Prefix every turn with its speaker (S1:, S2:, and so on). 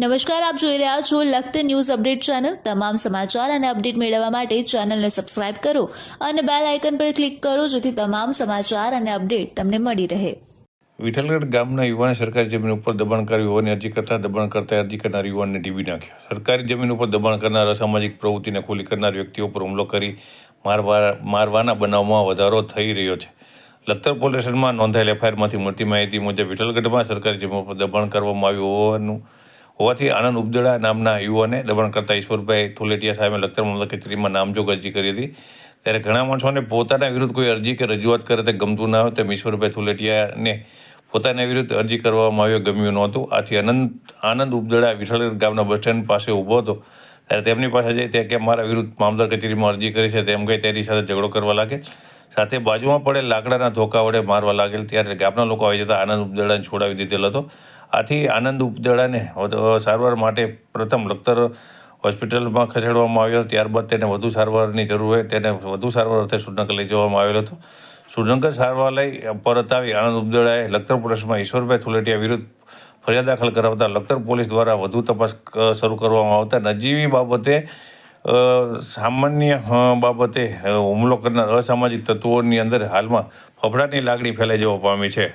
S1: નમસ્કાર, આપ જોઈ રહ્યા છો લખત ન્યૂઝ અપડેટ ચેનલ. તમામ સમાચાર અને અપડેટ મેળવવા માટે ચેનલને સબસ્ક્રાઇબ કરો અને બેલ આઇકન પર ક્લિક કરો જેથી તમામ સમાચાર અને અપડેટ તમને મળી રહે.
S2: વિઠ્ઠલગઢ ગામના યુવાને સરકારી જમીન ઉપર દબાણ કર્યું હોવાની અરજી કરતા દબાણ કરતા અરજી કરનાર યુવાનને ડીબી નાખ્યો. સરકારી જમીન ઉપર દબાણ કરનાર અસામાજિક પ્રવૃત્તિને ખુલ્લી કરનાર વ્યક્તિઓ પર હુમલો કરી મારવા મારવાના બનાવમાં વધારો થઈ રહ્યો છે. લખતર પોલીસ સ્ટેશનમાં નોંધાયેલ એફઆઈઆરમાંથી મળતી માહિતી મુજબ વિઠ્ઠલગઢમાં સરકારી જમીન ઉપર દબાણ કરવામાં આવ્યું હોવાનું હોવાથી આનંદ ઉપદડા નામના યુવાને દબાણ કરતા ઈશ્વરભાઈ થુલેટિયા સાહેબે લખતર કચેરીમાં નામજોગ અરજી કરી હતી. ત્યારે ઘણા માણસોને પોતાના વિરુદ્ધ કોઈ અરજી કે રજૂઆત કરે તે ગમતું ના હોય તેમ ઈશ્વરભાઈ થુલેટિયાને પોતાના વિરુદ્ધ અરજી કરવામાં આવ્યો ગમ્યું નહોતું. આથી અનંત આનંદ ઉપદડા વિઠ્ઠલ ગામના બસ સ્ટેન્ડ પાસે ઊભો હતો. ત્યારે તેમની પાસે જઈ ત્યાં કે મારા વિરુદ્ધ મામલદાર કચેરીમાં અરજી કરી છે તેમ કહી તેની સાથે ઝઘડો કરવા લાગે સાથે બાજુમાં પડેલ લાકડાના ધોકા વડે મારવા લાગેલ ત્યારે ગામના લોકો આવી જતા આનંદ ઉપદેડાને છોડાવી દીધેલ હતો. આથી આનંદ ઉપદેડાને સારવાર માટે પ્રથમ લખતર હોસ્પિટલમાં ખસેડવામાં આવ્યો. ત્યારબાદ તેને વધુ સારવારની જરૂર હોય તેને વધુ સારવાર અર્થે સુરનગર લઈ જવામાં આવેલો હતો. સુરનગર સારવાલય પરત આવી આનંદ ઉપદેડાએ લખતર પ્રશ્નમાં ઈશ્વરભાઈ થુલેટિયા વિરુદ્ધ ફરિયાદ દાખલ કરાવતા લખતર પોલીસ દ્વારા વધુ તપાસ શરૂ કરવામાં આવતા નજીવી બાબતે સામાન્ય બાબતે હુમલો કરનાર અસામાજિક તત્વોની અંદર હાલમાં ફફડાટની લાગણી ફેલાઈ જવા પામી છે.